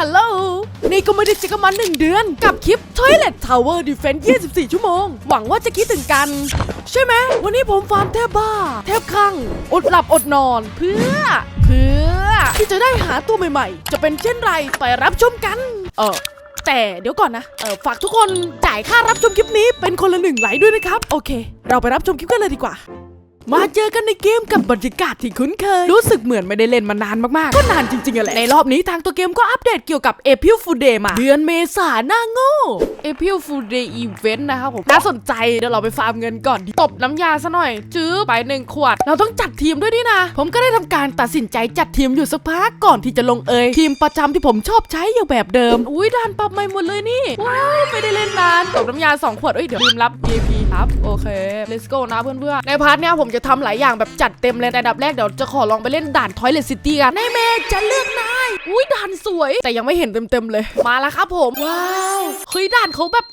ฮัลโหล นี่ก็ไม่ได้เจอกันมาหนึ่งเดือน กับคลิป Toilet Tower Defense 24 ชั่วโมง หวังว่าจะคิดถึงกัน ใช่ไหม วันนี้ผมฟาร์มแทบบ้า แทบคลั่ง อดหลับอดนอนเพื่อ เพื่อ ที่จะได้หาตัวใหม่ๆ จะเป็นเช่นไรไปรับชมกัน เออแต่เดี๋ยวก่อนนะ เออฝากทุกคนจ่ายค่ารับชมคลิปนี้เป็นคนละหนึ่งไลค์ด้วยนะครับ โอเค เราไปรับชมคลิปกันเลยดีกว่า มาเจอกันในเกมกับบรรยากาศที่คุ้นเคย รู้สึกเหมือนไม่ได้เล่นมานานมากๆ ก็นานจริงๆอะแหละ ในรอบนี้ทางตัวเกมก็อัปเดตเกี่ยวกับ April Fool Day มา เดือนเมษาหน้าโง่ April Fool Day Event นะครับผม น่าสนใจ เดี๋ยวเราไปฟาร์มเงินก่อนดีตบน้ำยาซะหน่อย จื้อไปหนึ่งขวด เราต้องจัดทีมด้วยนี่นะ ผมก็ได้ทำการตัดสินใจจัดทีมอยู่สักพักก่อนที่จะลงเอยทีมประจำที่ผมชอบใช้อย่างแบบเดิม อุ้ยด่านปรับใหม่หมดเลยนี่ ว้ายไม่ได้เล่นนานตบน้ำยาสองขวดเอ้ยเดี๋ยวทีมรับ VIP ครับโอเค let's go นะเพื่อนๆในพาร์ทเนี้ยผมจะทำหลายอย่างแบบจัดเต็มเลยแต่อันดับแรกเดี๋ยวจะขอลองไปเล่นด่าน Toilet City กันนายเมย์จะเลือกนายอุ้ยด่านสวย แต่ยังไม่เห็นเต็มๆเลย มาแล้วครับผม ว้าวเฮ้ยด่านเขาแบบ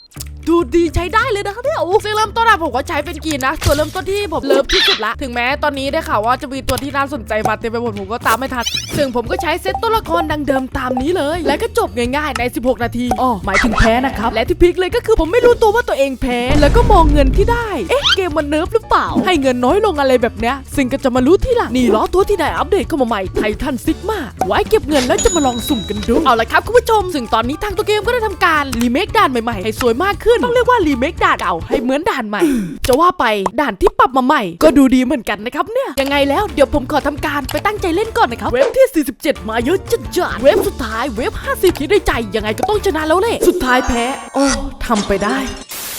ดูดีใช้ได้เลยนะคะเนี่ยโอ้ซึ่งเริ่มต้นอะผมก็ใช้เป็นกีนนะส่วนเริ่มต้นที่ผมเลิฟที่สุดละ ถึงแม้ตอนนี้ได้ข่าวว่าจะมีตัวที่น่าสนใจมาเต็มไปหมดผมก็ตามไม่ทันซึ่งผมก็ใช้เซตตัวละครดังเดิมตามนี้เลย และก็จบง่ายๆใน 16 นาทีอ๋อหมายถึงแพ้นะครับและที่พีคเลยก็คือผมไม่รู้ตัวว่าตัวเองแพ้ แล้วก็มองเงินที่ได้เอ๊ะเกมมันเนิร์ฟหรือเปล่า ให้เงินน้อยลงอะไรแบบเนี้ยซึ่งก็จะมารู้ที่หลังนี่ล้อตัวที่ได้อัปเดตเข้ามาใหม่ไททันซิกมาไว้เก็บเงินแล้วจะมาลองสุ่มกันดูเอาละครับคุณผู้ชม ซึ่งตอนนี้ทางตัวเกมก็ได้ทำการรีเมคด่านใหม่ๆให้สวยมากขึ้นต้องเรียกว่ารีเมคด่านเก่าให้เหมือนด่านใหม่ จะว่าไปด่านที่ปรับมาใหม่ ก็ดูดีเหมือนกันนะครับเนี่ย ยังไงแล้วเดี๋ยวผมขอทำการไปตั้งใจเล่นก่อนนะครับ เว็บที่ 47 มาเยอะจัดจัดเว็บสุดท้ายเว็บ 50คิดได้ใจยังไงก็ต้องชนะแล้วแหละสุดท้ายแพ้ โอ้ทำไปได้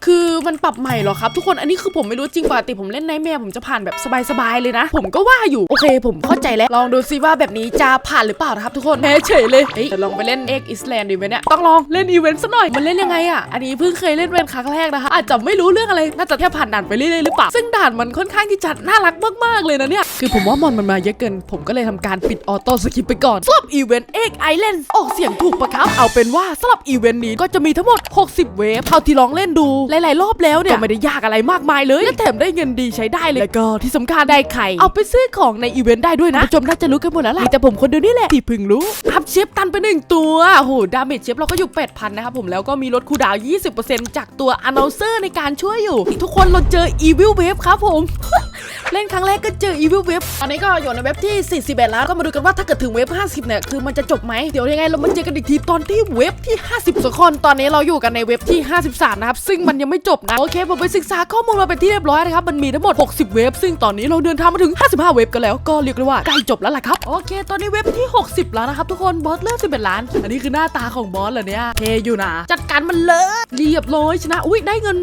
คือมันปรับใหม่เหรอครับทุกคนอันนี้คือผมไม่รู้จริงปกติผมเล่นในแม่ผมจะผ่านแบบสบายๆเลยนะ ผมก็ว่าอยู่โอเค ผมเข้าใจแล้วลองดูซิว่าแบบนี้จะผ่านหรือเปล่านะครับทุกคนแพ้เฉยเลยเฮ้ยจะลองไปเล่นเอ็กอิสแลนด์ดีไหมเนี่ยต้องลองเล่นอีเวนต์ซะหน่อยมันเล่นยังไงอะอันนี้เพิ่งเคยเล่นเป็นครั้งแรกนะคะอาจจะไม่รู้เรื่องอะไรน่าจะแค่ผ่านด่านไปเรื่อยๆหรือเปล่าซึ่งด่านมันค่อนข้างที่จะน่ารักมากๆเลยนะเนี่ยคือผมว่ามอนมันมาเยอะเกิน ผมก็เลยทำการปิดออโต้สกิปไปก่อนสำหรับอีเวนต์เอ็กไอแลนด์ออกเสียงถูกปะครับเอาเป็นว่าสำหรับอีเวนต์นี้ก็จะมีทั้งหมด 60 เวฟเท่าที่ลองเล่นดูหลายๆ รอบแล้วเนี่ยก็ไม่ได้ยากอะไรมากมายเลยและแถมได้เงินดีใช้ได้เลยแล้วก็ที่สำคัญได้ไข่เอาไปซื้อของในอีเวนต์ได้ด้วยนะผู้ชมน่าจะรู้กันหมดแล้วล่ะมีแต่ผมคนเดียวนี่แหละที่เพึ่งรู้อัพเชฟตันไปหนึ่งตัวโอ้โหดาเมจเชฟเราก็อยู่ 8,000 นะครับผมแล้วก็มีลดคูลดาวน์20%จากตัวอนอ u เซอร์ในการช่วยอยู่ ทุกคนเราเจออีวิลเวฟครับผมเล่นครั้งแรกก็เจออีวิลเวฟตอนนี้ก็อยู่ในเว็บที่ 41 แล้ว ก็มาดูกันว่าถ้าเกิดถึงเว็บ 50 เนี่ย คือมันจะจบไหม เดี๋ยวยังไงเรามาเจอกันอีกทีตอนที่เว็บที่ 50ส่วนคน ตอนนี้เราอยู่กันในเว็บที่ 53 นะครับ ซึ่งมันยังไม่จบนะโอเคผมไปศึกษาข้อมูลมาเป็นที่เรียบร้อยนะครับมันมีทั้งหมด 60 เว็บ ซึ่งตอนนี้เราเดินทางมาถึง 55 เว็บกันแล้วก็เรียกได้ว่าใกล้จบแล้วล่ะครับโอเค ตอนนี้เว็บที่ 60 แล้วนะครับทุกคนบอสเลือก11ล้าน อันนี้คือหน้าตาของบอสเหรอเนี่ยเทอยู่นะจัดการมันเลยเรียบร้อยชนะอุ้ยได้เงิน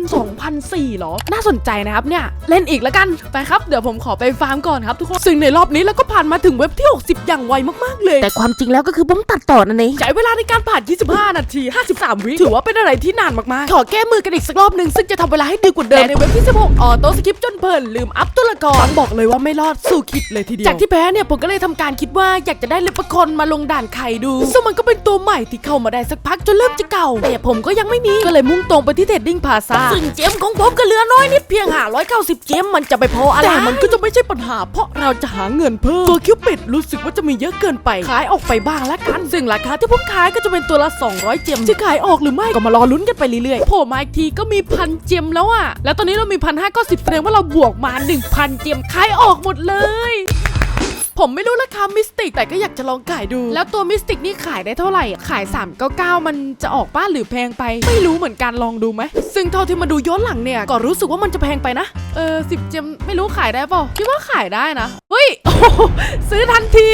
2,004หรอ น่าสนใจนะครับเนี่ยเล่นอีกแล้วกันไปครับเดี๋ยวผมขอไปฟาร์มก่อนครับทุกคนซึ่งในรอบนี้เราก็ผ่านมาถึงเว็บที่ 60 อย่างไวมากๆเลย แต่ความจริงแล้วก็คือผมตัดต่อนั่นเองใช้เวลาในการผ่าน 25 นาที 53 วิถือว่าเป็นอะไรที่นานมากๆ ขอแก้มือกันอีกสักรอบหนึ่งซึ่งจะทำเวลาให้ดีกว่าเดิมในเว็บที่ 16 ออโต้สกิปจนเพลินลืมอัพตัวละครบอกเลยว่าไม่รอดสู้คิดเลยทีเดียว จากที่แพ้เนี่ยผมก็เลยทำการคิดว่าอยากจะได้เลปะคอนมาลงด่านไข่ดู ซึ่งมันก็เป็นตัวใหม่ที่เข้ามาได้สักพักจนเริ่มจะเก่า แต่ผมก็ยังไม่มี ก็เลยมุ่งตรงไปที่เทรดดิ้งพาซาซึ่งเจมของผมก็เหลือน้อยนิดเพียง 590 เจมมันจะไปพออะไรแต่มันก็จะไม่ใช่ปัญหา เพราะเราจะหาเงินเพิ่มตัวคิวปิดรู้สึกว่าจะมีเยอะเกินไปขายออกไปบ้างละกัน ซึ่งราคาที่ผมขายก็จะเป็นตัวละ 200 เจมจะขายออกหรือไม่ก็มารอลุ้นกันไปเรื่อยๆโผล่มาอีกทีก็มีพันเจมแล้วอะแล้วตอนนี้เรามีพันห้าก็สิบแสดงว่าเราบวกมา 1,000 เจมขายออกหมดเลยผมไม่รู้ราคามิสติกแต่ก็อยากจะลองขายดู แล้วตัวมิสติกนี่ขายได้เท่าไหร่ ขาย 399 มันจะออกบ้าหรือแพงไป ไม่รู้เหมือนกันลองดูไหม ซึ่งเท่าที่มาดูย้อนหลังเนี่ย ก็รู้สึกว่ามันจะแพงไปนะ เออสิบเจมไม่รู้ขายได้เปล่าคิดว่าขายได้นะ เฮ้ย ซื้อทันที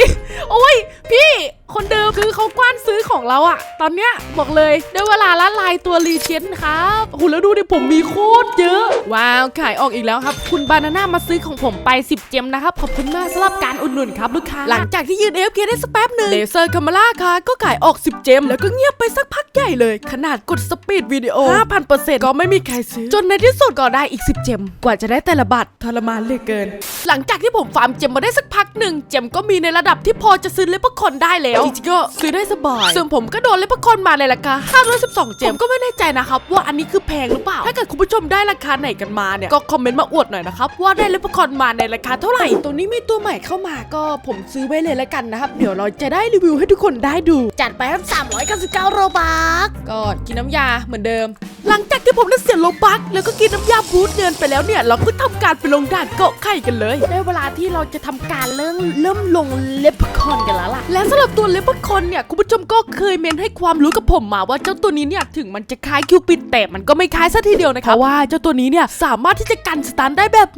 โอ้ย พี่ คนเดิมคือเขากว้านซื้อของเราอะตอนเนี้ยบอกเลยได้เวลาละลายตัวรีเชนครับโอ้โหแล้วดูดิผมมีโคตรเยอะ ว้าวขายออกอีกแล้วครับ คุณบานาน่ามาซื้อของผมไป 10 เจมนะครับ ขอบคุณมากสำหรับการอุดหนุนครับลูกค้า หลังจากที่ยืน AFK ได้สักแป๊บหนึ่งเลเซอร์คามาล่าค่ะก็ขายออก 10 เจม แล้วก็เงียบไปสักพักใหญ่เลย ขนาดกดสปีดวิดีโอ 5,000%ก็ไม่มีใครซื้อ จนในที่สุดก็ได้อีก 10 เจม กว่าจะได้แต่ละบัตรทรมานเหลือเกิน หลังจากที่ผมฟาร์มเจมมาได้สักพักหนึ่งเจมก็มีในระดับที่พอจะซื้อเลปเปอร์คอนได้แล้วยวจริงๆก็ซื้อได้สบายซึ่งผมก็โดนเลปคอนมาในราคา 512 เจมก็ไม่แน่ใจนะครับว่าอันนี้คือแพงหรือเปล่า ถ้าเกิดคุณผู้ชมได้ราคาไหนกันมาเนี่ยก็คอมเมนต์มาอวดหน่อยนะครับว่าได้เลปคอนมาในราคาเท่าไหร่ ตัวนี้มีตัวใหม่เข้ามาก็ผมซื้อไว้เลยละกันนะครับ เดี๋ยวเราจะได้รีวิวให้ทุกคนได้ดู จัดไปครับ399โรบักก็กินน้ำยาเหมือนเดิม หลังจากที่ผมได้เสียโลบักแล้วก็กินน้ำยาบูทเงินไปแล้วเนี่ยเราก็ทำการไปลงด่านเกาะไข่กันเลยได้เวลาที่เราจะทำการเริ่มเริ่มลงเลปคอนกันแล้วล่ะ และสำหรับตัวเลปคอนเนี่ยคุณผู้ชมก็เคยเมนให้ความรู้กับผมมาว่าเจ้าตัวนี้เนี่ยถึงมันจะคล้ายคิวปิดแต่มันก็ไม่คล้ายซะทีเดียวนะคะว่าเจ้าตัวนี้เนี่ยสามารถที่จะกันสตันได้แบบ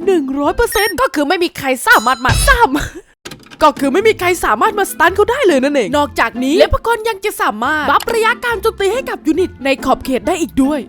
100%ก็คือไม่มีใครสามารถมาสามก็คือไม่มีใครสามารถมาสตันเขาได้เลยนั่นเอง นอกจากนี้เลปกอนยังจะสามารถบัฟระยะการโจมตีให้กับยูนิตในขอบเขตได้อีกด้วย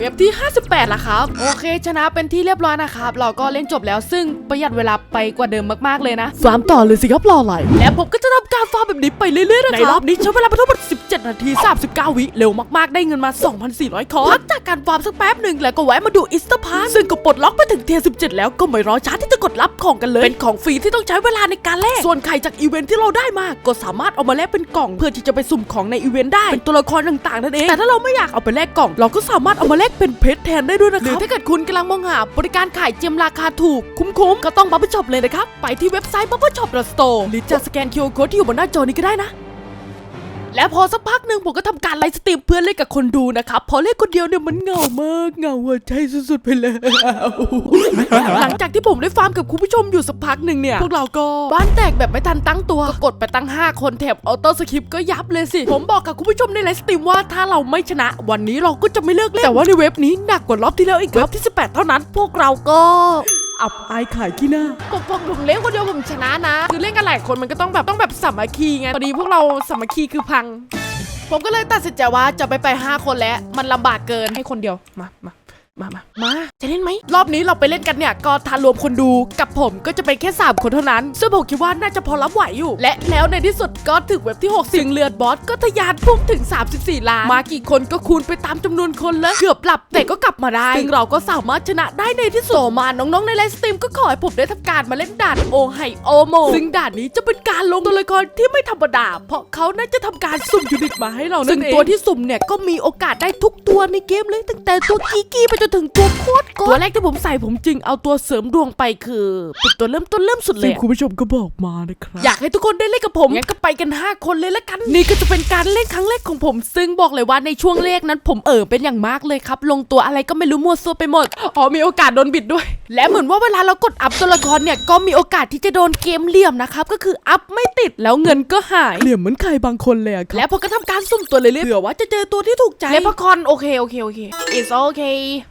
เว็บที่ 58ละครับ โอเค ชนะเป็นที่เรียบร้อยนะครับ เราก็เล่นจบแล้วซึ่งประหยัดเวลาไปกว่าเดิมมากๆเลยนะฟาร์มต่อเลยสิครับรออะไรและผมก็จะทำการฟาร์มแบบนี้ไปเรื่อยๆนะครับในรอบนี้ใช้เวลาไปทั้งหมด 17 นาที 39 วิเร็วมากๆได้เงินมา 2,400 คอร์สพักจากการฟาร์มสักแป๊บหนึ่งแล้วก็แวะมาดูอิสต์พาร์ซึ่งก็ปลดล็อกไปถึงเทียร์17 แล้วก็ไม่รอช้าที่จะกดรับของกันเลย เป็นของฟรีที่ต้องใช้เวลาในการแลกส่วนไข่จากอีเวนท์ที่เราได้มาก็สามารถเอามาแลกเป็นกล่อง เพื่อที่จะไปสุ่มของในอีเวนต์ได้เป็นตัวละครต่างๆนั่นเองแต่ถ้าเราไม่อยากเอาไปแลกกล่องเราก็สามารถเอามาแลกเป็นเพชรแทนได้ด้วยนะครับหรือถ้าเกิดคุณกำลังมองหาบริการขายเจมราคาถูกคุ้มๆ ก็ต้องบัฟเฟอร์ช็อปเลยนะครับ ไปที่เว็บไซต์บัพปิชอปดอทสโตร์หรือจะสแกน QR Code ที่อยู่บนหน้าจอนี้ก็ได้นะ และพอสักพักหนึ่งผมก็ทำการไลฟ์สตรีมเพื่อเล่นกับคนดูนะครับพอเล่นคนเดียวเนี่ยมันเหงามากเหงาหัวใจสุดๆไปเลยหลังจากที่ผมได้ฟาร์มกับคุณผู้ชมอยู่สักพักหนึ่งเนี่ยพวกเราก็บ้านแตกแบบไม่ทันตั้งตัวก็กดไปตั้ง 5 คนแถบออโต้สคริปก็ยับเลยสิ ผมบอกกับคุณผู้ชมในไลฟ์สตรีมว่าถ้าเราไม่ชนะ วันนี้เราก็จะไม่เลิกเล่นแต่ว่าในเว็บนี้หนักกว่ารอบที่แล้วอีกรอบที่ 18 เท่านั้น พวกเราก็ อับอายขายขี้หน้า ผมผมผมเล่นคนเดียวผมชนะนะ คือเล่นกันหลายคนมันก็ต้องแบบต้องแบบสามัคคีไงพอดีพวกเราสามัคคีคือพัง ผมก็เลยตัดสินใจว่าจะไปไป 5 คนแล้ว มันลำบากเกินให้คนเดียวมามา มามามา จะเล่นไหม รอบนี้เราไปเล่นกันเนี่ย ก็ทานรวมคนดูกับผมก็จะเป็นแค่ 3 คนเท่านั้น ซึ่งผมคิดว่าน่าจะพอรับไหวอยู่ และแล้วในที่สุดก็ถึงเว็บที่6สิงเลือดบอสก็ทะยานพุ่งถึง 34 ล้าน มากี่คนก็คูณไปตามจำนวนคนเลยเกือบหลับแต่ก็กลับมาได้ ซึ่งเราก็สามารถชนะได้ในที่สุดมา น้องๆ ในไลฟ์สตรีมก็ขอให้ผมได้ทำการมาเล่นด่านโอไฮโอโม ซึ่งด่านนี้จะเป็นการลงตัวละครที่ไม่ธรรมดา เพราะเขาน่าจะทำการสุ่มยูนิตมาให้เรานั่นเองซึ่งตัวที่สุ่มเนี่ยก็มีโอกาสได้ทุกตัวในเกมเลยตั้งแต่ตัวกีกี้ไปจนถึงตัวโคตรโกตัวแรกที่ผมใส่ผมจึงเอาตัวเสริมดวงไปคือเป็นตัวเริ่มต้นเริ่มสุดเลยคุณผู้ชมก็บอกมานะครับอยากให้ทุกคนได้เล่นกับผมงั้นก็ไปกัน 5 คนเลยละกัน นี่ก็จะเป็นการเล่นครั้งแรกของผม ซึ่งบอกเลยว่าในช่วงแรกนั้น ผมเออเป็นอย่างมากเลยครับ ลงตัวอะไรก็ไม่รู้มั่วซั่วไปหมดอ๋อมีโอกาสโดนบิดด้วย และเหมือนว่าเวลาเรากดอัพตัวละครเนี่ยก็มีโอกาสที่จะโดนเกมเหลี่ยมนะครับก็คืออัพไม่ติดแล้วเงินก็หายเหลี่ยมเหมือนใครบางคนเลยอะครับและผมก็ทำการสุ่มตัวเลยๆเผื่อว่าจะเจอตัวที่ถูกใจเลปคอนโอเคโอเคโอเค it's okay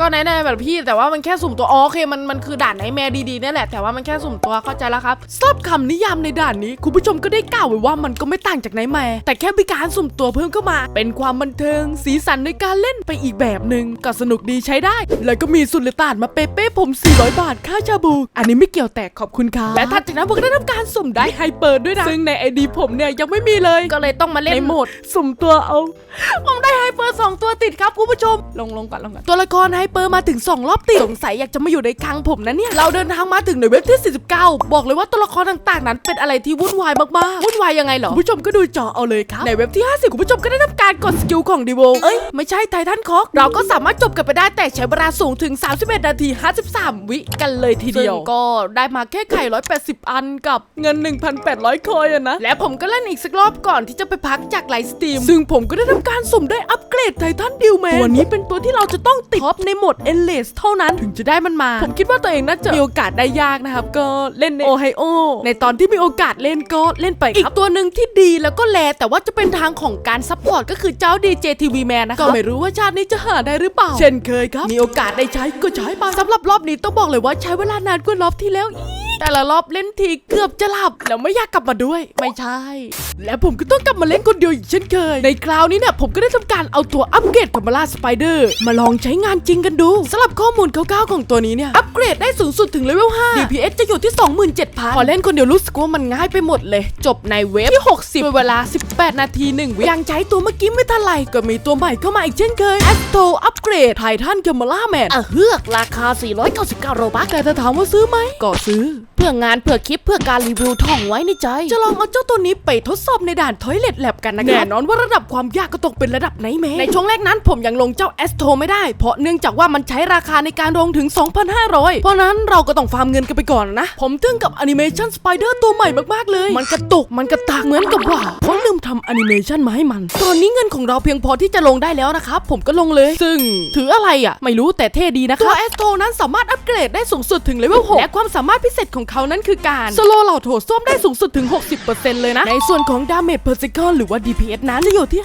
ก็แน่ๆแบบพี่แต่ว่ามันแค่สุ่มตัวอ๋อโอเคมันมันคือด่านไหนแม่ดีๆนี่แหละแต่ว่ามันแค่สุ่มตัวเข้าใจแล้วครับชอบคำนิยามในด่านนี้คุณผู้ชมก็ได้กล่าวไว้ว่ามันก็ไม่ต่างจากไหนแม่แต่แค่มีการสุ่มตัวเพิ่มเข้ามา เป็นความบันเทิง สีสันในการเล่นไปอีกแบบหนึ่งก็สนุกดีใช้ได้ แล้วก็มีสุดเลตานมาเป๊ะๆผม 400 บาทค่าชาบู อันนี้ไม่เกี่ยวแต่ขอบคุณค่ะและถัดจากนั้นผมก็ได้ทำการสุ่มได้ไฮเปอร์ด้วยนะซึ่งในไอดีผมเนี่ยยังไม่มีเลยก็เลยต้องมาเล่นในโหมดสุ่มตัวเอาผมได้ไฮเปอร์สองตัวติดครับคุณผู้ชมลงลงก่อนลงก่อนตัวละครไฮเปอร์มาถึง 2 รอบติด สงสัยอยากจะมาอยู่ในคลังผมนะเนี่ย เราเดินทางมาถึงในเว็บที่ 49 บอกเลยว่าตัวละครต่างๆ นั้นเป็นอะไรที่วุ่นวายมากๆ วุ่นวายยังไงเหรอคุณผู้ชมก็ดูจอเอาเลยครับ ในเว็บที่ 50 คุณผู้ชมก็ได้ทำการกดสกิลของดีโวเอ้ย ไม่ใช่ไททันคอกเราก็สามารถจบกันไปได้แต่ใช้เวลาสูงถึง 31 นาที 53 วิกันเลยทีเดียวก็ได้มาแค่ไข่ 180 อันกับเงิน 1,800 คอยอะนะ และผมก็เล่นอีกสักรอบก่อนที่จะไปพักจากไลฟ์สตรีมซึ่งผมก็ได้ทำการสุ่มได้อัปเกรดไททันดิวแมนตัวนี้เป็นตัวที่เราจะต้องติดท็อปในโหมดเอเลสเท่านั้นถึงจะได้มันมา ผมคิดว่าตัวเองน่าจะมีโอกาสได้ยากนะครับ ก็เล่นในโอไฮโอ ในตอนที่มีโอกาสเล่นก็เล่นไปครับอีกตัวหนึ่งที่ดีแล้วก็แลแต่ว่าจะเป็นทางของการซัพพอร์ตก็คือเจ้า DJ TV Man นะครับก็ไม่รู้ว่าชาตินี้จะหาได้หรือเปล่า เช่นเคยครับ มีโอกาสได้ใช้ก็ใช้ไปสำหรับรอบนี้ต้องบอกเลยว่าใช้เวลานานกว่ารอบที่แล้วอีก แต่ละรอบเล่นทีเกือบจะหลับแล้วไม่อยากกลับมาด้วย ไม่ใช่ และผมก็ต้องกลับมาเล่นคนเดียวอีกเช่นเคย ในคราวนี้เนี่ยผมก็ได้ทำการเอาตัวอัปเกรดกับมาลาสไปเดอร์มาลองใช้งานจริงกันดูสำหรับข้อมูลคร่าวๆของตัวนี้เนี่ยอัปเกรดได้สูงสุดถึงเลเวล5 DPS จะอยู่ที่ 27,000 พอเล่นคนเดียวรู้สึกว่ามันง่ายไปหมดเลย จบในเว็บที่ 60ด้วยเวลา 18 นาที1วิยังใช้ตัวเมื่อกี้ไม่ทันไรก็มีตัวใหม่เข้ามาอีกเช่นเคย Astro Upgrade ไททันกัมมาล่าแมนอะเฮือกราคา 499 โรบักแต่ถ้าถามว่าซื้อไหมก็ซื้อเพพื่องานเพื่อคลิปเพื่อการรีวิวท่องไว้ในใจ จะลองเอาเจ้าตัวนี้ไปทดสอบในด่านทอยเล t แลบกันนะครับแน่นอนว่าระดับความยากก็ตกเป็นระดับไหนแม่ในช่วงแรกนั้นผมยังลงเจ้า a s t r o ไม่ได้ เพราะเนื่องจากว่ามันใช้ราคาในการลงถึง 2,500 เพราะนั้นเราก็ต้องฟาร์มเงินกันไปก่อนนะ ผมทึ่งกับแอนิเมชันสไปเดอร์ตัวใหม่มากๆเลย มันกระตุกมันกระตากเหมือนกับว่าผมลืมทำแอนิเมชันมาให้มัน ตอนนี้เงินของเราเพียงพอที่จะลงได้แล้วนะครับผมก็ลงเลย ซึ่งถืออะไรอะ ไม่รู้แต่เท่ดีนะครับตัว a s t r o นั้นสามารถอัปเกรดได้สูงสุดถึงเลเวล6และความสามารถพิเศษของเขานั้นคือการสโลเหล่าโถส้วมได้สูงสุดถึง 60%เลยนะ ในส่วนของดาเมจเพอร์ซิคหรือว่า DPS นั้นจะอยู่ที่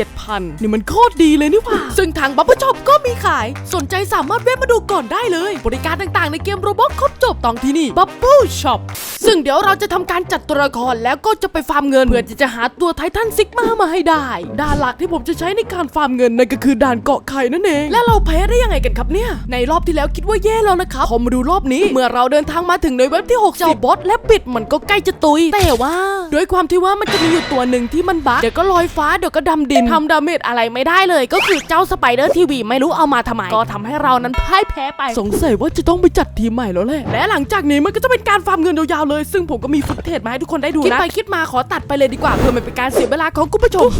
57,000 นี่มันโคตรดีเลยนี่หว่า ซึ่งทางบั b เบิลช็อปก็มีขาย สนใจสามารถแวะมาดูก่อนได้เลย บริการต่างๆในเกมโรบอทครบจบต้องที่นี่บั b เบิลช็อปซึ่งเดี๋ยวเราจะทำการจัดตัวละครแล้วก็จะไปฟาร์มเงิน เพื่อที่จะหาตัวไททันซิกมามาให้ได้ ด่านหลักที่ผมจะใช้ในการฟาร์มเงินนั่นก็คือด่านเกาะไข่นั่นเอง และเราแพ้ได้ยังไงกันครับเนี่ย ในรอบที่แล้วคิดว่าแย่แล้วนะครับพอมาดูรอบนี้ เมื่อเราเดินทางมาถึงในเว็บที่6เจ้าบอสและปิดมันก็ใกล้จะตุย แต่ว่า ด้วยความที่ว่ามันจะมีอยู่ตัวหนึ่งที่มันบั๊กเดี๋ยวก็ลอยฟ้าเดี๋ยวก็ดำดินทำดาเมจอะไรไม่ได้เลย ก็คือเจ้าสไปเดอร์ทีวีไม่รู้เอามาทำไม ก็ทำให้เรานั้นพ่ายแพ้ไป สงสัยว่าจะต้องไปจัดทีมใหม่แล้วแหละและหลังจากนี้มันก็จะเป็นการฟาร์มเงินยาวๆเลย ซึ่งผมก็มีฟุตเทจมาให้ทุกคนได้ดูนะคิดไปคิดมาขอตัดไปเลยดีกว่าเพื่อไม่เป็นการเสียเวลาของคุณผู้ชม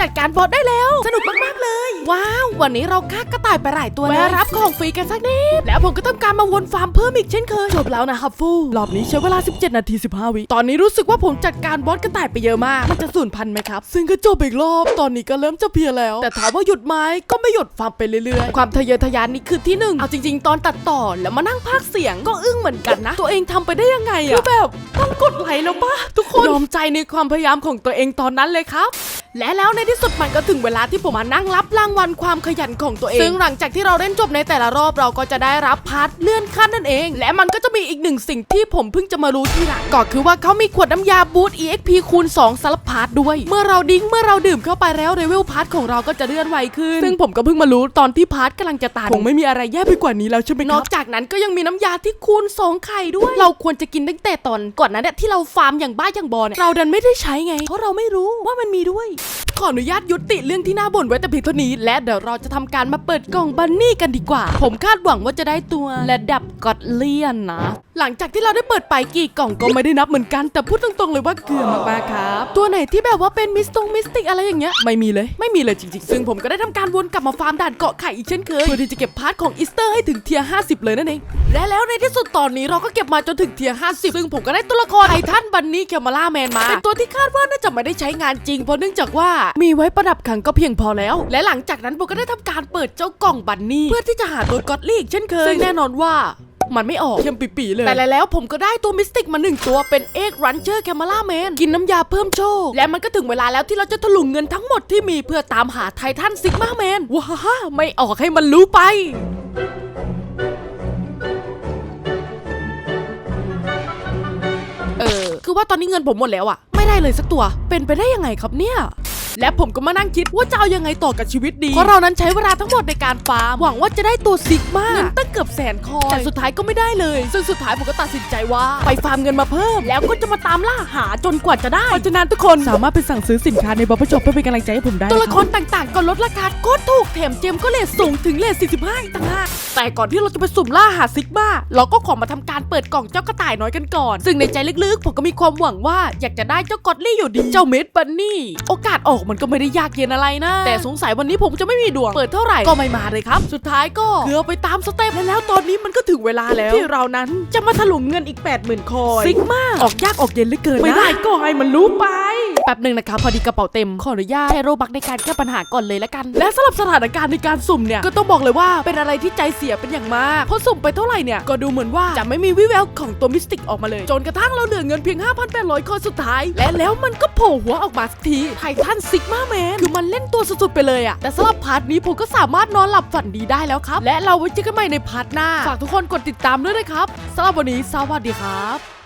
จัดการบอสได้แล้ว สนุกมากๆเลย ว้าว วันนี้เราฆ่ากระต่ายไปหลายตัวแล้วรับของฟรีกันสักนิดแล้วผมก็ต้องการมาวนฟาร์มเพิ่มอีกเช่นเคยจบแล้วนะฮับฟูรอบนี้ใช้เวลา 17 นาที 15 วิตอนนี้รู้สึกว่าผมจัดการบอสกระต่ายไปเยอะมากมันจะสูญพันธุ์ไหมครับซึ่งก็จบอีกรอบตอนนี้ก็เริ่มจะเพลียแล้ว แต่ถามว่าหยุดไหมก็ไม่หยุดฟาร์มไปเรื่อยๆ ความทะเยอทะยานนี่คือที่หนึ่งเอาจริง ๆ ตอนตัดต่อแล้วมานั่งพากย์เสียงก็อึ้งเหมือนกันนะ ตัวเองทำไปได้ยังไงอะคือแบบต้องกดไลค์แล้วปะทุกคนยอมใจในความพยายามของตัวเองตอนนั้นเลยครับ และแล้วในที่สุดมันก็ถึงเวลาที่ผมมานั่งรับรางวัลความขยันของตัวเอง ซึ่งหลังจากที่เราเล่นจบในแต่ละรอบเราก็จะได้รับพาร์ทเลื่อนขั้นนั่นเอง และมันก็จะมีอีกหนึ่งสิ่งที่ผมเพิ่งจะมารู้ทีหลังก็คือว่าเขามีขวดน้ำยาบูท EXP คูณ2สำหรับพาร์ทด้วย เมื่อเราดิ้งเมื่อเราดื่มเข้าไปแล้วเลเวลพาร์ทของเราก็จะเลื่อนไวขึ้น ซึ่งผมก็เพิ่งมารู้ตอนที่พาร์ทกำลังจะตันคงไม่มีอะไรแย่ไปกว่านี้แล้วใช่ไหมนอกจากนั้นก็ยังมีน้ำยาที่คูณสองไข่ด้วย เราควรจะกินตั้งแต่ตอนก่อนนั้นเนี่ยที่เราฟาร์มอย่างบ้าอย่างบอเนี่ยเราดันไม่ได้ใช้ไง เพราะเราไม่รู้ว่ามันมีด้วย ขออนุญาตยุติเรื่องที่น่าบ่นไว้แต่เพียงเท่านี้ และเดี๋ยวเราจะทำการมาเปิดกล่องบันนี่กันดีกว่า ผมคาดหวังว่าจะได้ตัวระดับกอดเลียนนะ หลังจากที่เราได้เปิดไปกี่กล่องก็ไม่ได้นับเหมือนกัน แต่พูดตรงๆเลยว่าเกลือมากๆครับ ตัวไหนที่แบบว่าเป็นมิสตงมิสติกอะไรอย่างเงี้ยไม่มีเลยไม่มีเลยจริงๆ ซึ่งผมก็ได้ทำการวนกลับมาฟาร์มด่านเกาะไข่อีกเช่นเคยเพื่อที่จะเก็บพาร์ทของอีสเตอร์ให้ถึงเทียร์50 เลยนั่นเองและแล้วในที่สุดตอนนี้เราก็เก็บมาจนถึงเทียร์50 ซึ่งผมก็ได้ตัวละครไททันบันนี่แคมาล่าแมนมาเป็นตัวที่คาดว่าน่าจะไม่ได้ใช้งานจริงเพราะเนื่องจากว่ามีไว้ประดับขังก็เพียงพอแล้ว และหลังจากนั้นผมก็ได้ทำการเปิดเจ้ากล่องบันนี่เพื่อที่จะหาตัวก็อดลี่อีกเช่นเคยซึ่งแน่นอนว่า มันไม่ออกเค็มปีๆเลย แต่แล้วผมก็ได้ตัวมิสติกมาหนึ่งตัวเป็นเอ็กรันเจอร์แคมาล่าแมนกินน้ำยาเพิ่มโชค และมันก็ถึงเวลาแล้วที่เราจะถลุงเงินทั้งหมดที่มีเพื่อตามหาไททันซิกมาแมนว้าไม่ออกให้มันรู้ไปเออ คือว่าตอนนี้เงินผมหมดแล้วอะไม่ได้เลยสักตัว เป็นไปได้ยังไงครับเนี่ย และผมก็มานั่งคิดว่าจะเอายังไงต่อกับชีวิตดี เพราะเรานั้นใช้เวลาทั้งหมดในการฟาร์ม หวังว่าจะได้ตัวซิกมาเงินตั้งเกือบแสนคอยแต่สุดท้ายก็ไม่ได้เลย ซึ่งสุดท้ายผมก็ตัดสินใจว่า ไปฟาร์มเงินมาเพิ่ม แล้วก็จะมาตามล่าหาจนกว่าจะได้เพราะฉะนั้นทุกคนสามารถไปสั่งซื้อสินค้าในบัพเบิลช็อปเพื่อเป็นกำลังใจให้ผมได้ตัวละครับรต่างๆ ก็ลดราคาโคตรถูกแถมเจมก็เลทสูงถึงเลท45อีกต่างหากแต่ก่อนที่เราจะไปสุ่มล่าหาซิกมาเราก็ขอมาทำการเปิดกล่องเจ้ากระต่ายน้อยกันก่อน ซึ่งในใจลึกๆ ผมก็มีความหวังว่าอยากจะได้เจ้ากอดลี่อยู่ดีเจ้าเมดบันนี่โอกาสออกมันก็ไม่ได้ยากเย็นอะไรนะ แต่สงสัยวันนี้ผมจะไม่มีดวงเปิดเท่าไหร่ก็ไม่มาเลยครับ สุดท้ายก็เกือไปตามสเต็ปและแล้วตอนนี้มันก็ถึงเวลาแล้วที่เรานั้นจะมาถลุงเงินอีก 80,000 คอยซิกมาออกยากออกเย็นเหลือเกินนะไม่ได้ก็ให้มันรู้ไปแป๊บหนึ่งนะครับพอดีกระเป๋าเต็มขออนุญาตใช้โรบักในการแก้ปัญหาก่อนเลยละกัน และสำหรับสถานการณ์ในการสุ่มเนี่ยก็ต้องบอกเลยว่าเป็นอะไรที่ใจเสียเป็นอย่างมากเพราะสุ่มไปเท่าไหร่เนี่ยก็ดูเหมือนว่าจะไม่มีวิแววของตัวมิสติกออกมาเลยจนกระทั่งเราเหลือเงินเพียง 5,800คนสุดท้าย และแล้วมันก็โผล่หัวออกมาสักทีไททันซิกมาแมนคือมันเล่นตัวสุดๆไปเลยอะแต่สำหรับพาร์ทนี้ผมก็สามารถนอนหลับฝันดีได้แล้วครับ และเราไว้เจอกันใหม่ในพาร์ทหน้า ฝากทุกคนกดติดตามด้วยนะครับสำหรับวันนี้สวัสดีครับ